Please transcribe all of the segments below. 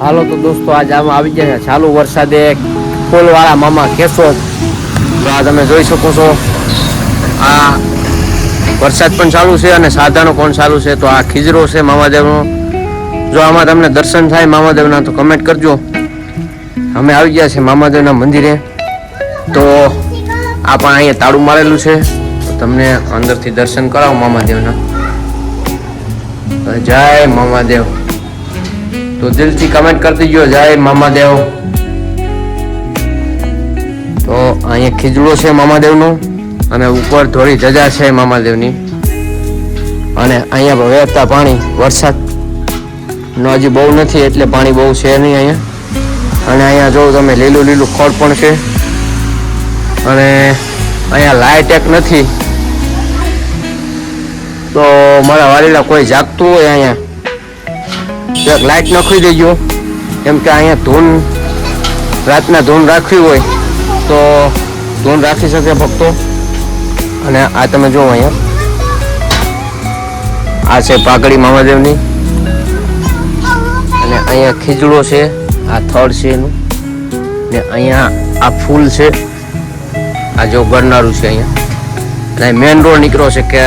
હાલો તો દોસ્તો, આજે આમાં આવી ગયા છે ચાલુ વરસાદે ફૂલવાળા મામા કેશો તો આ તમે જોઈ શકો છો. આ વરસાદ પણ ચાલુ છે અને સાધનો પણ ચાલુ છે. તો આ ખીજરો છે મામાદેવનો. જો આમાં તમને દર્શન થાય મામાદેવના, તો કમેન્ટ કરજો. અમે આવી ગયા છે મામાદેવના મંદિરે. તો આ પણ અહીંયા તાળું મારેલું છે. તમને અંદરથી દર્શન કરાવો મામાદેવના. જય મામાદેવ. તો દિલથી કમેન્ટ કરી દીજો જય મામાદેવ. તો અહીંયા ખીજડો છે મામાદેવનો અને ઉપર થોડી જજા છે મામાદેવની. અને અહીંયા વહેતા પાણી, વરસાદ. નો હજી બહુ નથી એટલે પાણી બહુ છે નહીં અહીંયા. અને અહીંયા જોઉં તમે લીલું લીલું ખોળ પણ છે. અને અહીંયા લાઇટ એક નથી. તો મારા વાલીલા કોઈ જાગતું હોય અહીંયા. એક લાઇટ નાખી દેજો. કેમ કે અહીંયા ધૂન, રાતના ધૂન રાખવી હોય, તો ધૂન રાખી શકે ભક્તો. અને આ તમે જુઓ અહીંયા. આ છે પાઘડી મામાદેવની અને અહીંયા ખીજડો છે, આ થડ છે એનું. ને અહીંયા આ ફૂલ છે, આ જો ગરનારું છે અહીંયા. અને મેન રોડ નીકળ્યો છે કે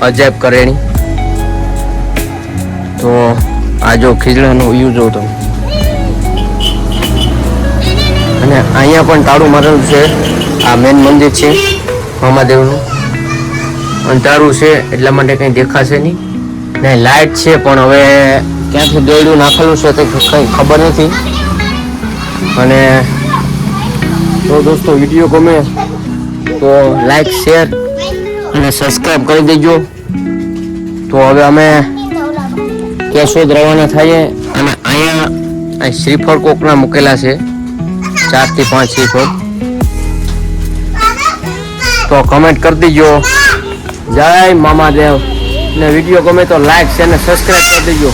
અજાયબ કરેણી. તો આ જો ખીજડાનો વ્યૂ જો તમે. અને અહીંયા પણ તાળું મારેલું છે. આ મેન મંદિર છે મામાદેવનું અંધારું છે એટલા માટે કંઈ દેખાશે નહીં. ને લાઇટ છે, પણ હવે ક્યાંથી દોયડું નાખેલું છે તે કંઈ ખબર નથી. અને તો દોસ્તો, વીડિયો ગમે તો લાઈક શેર અને સબસ્ક્રાઈબ કરી દેજો. તો હવે અમે કેશોદ રવાના થઈએ અને અહીંયા આ શ્રીફળ કોકના મૂકેલા છે. ચારથી પાંચ શ્રીફળ. તો કમેન્ટ કરી દેજો. જય મામાદેવ. ને વીડિયો ગમે તો લાઈક છે અને સબસ્ક્રાઈબ કરી દેજો.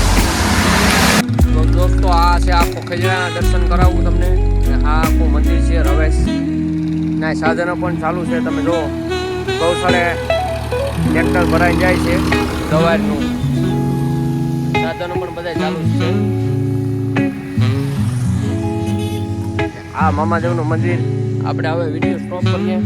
તો દોસ્તો, આ છે આખો ખજરા દર્શન કરાવું તમને. આ આખું મંદિર છે રવેશ. ના સાધનો પણ ચાલુ છે, તમે જો ગૌશાળે ટ્રેક્ટર ભરાઈ જાય છે. સવારનું. સાધનો પણ બધા ચાલુ છે. આ મામાદેવનું મંદિર. આપણે હવે વીડિયો સ્ટોપ કરીએ.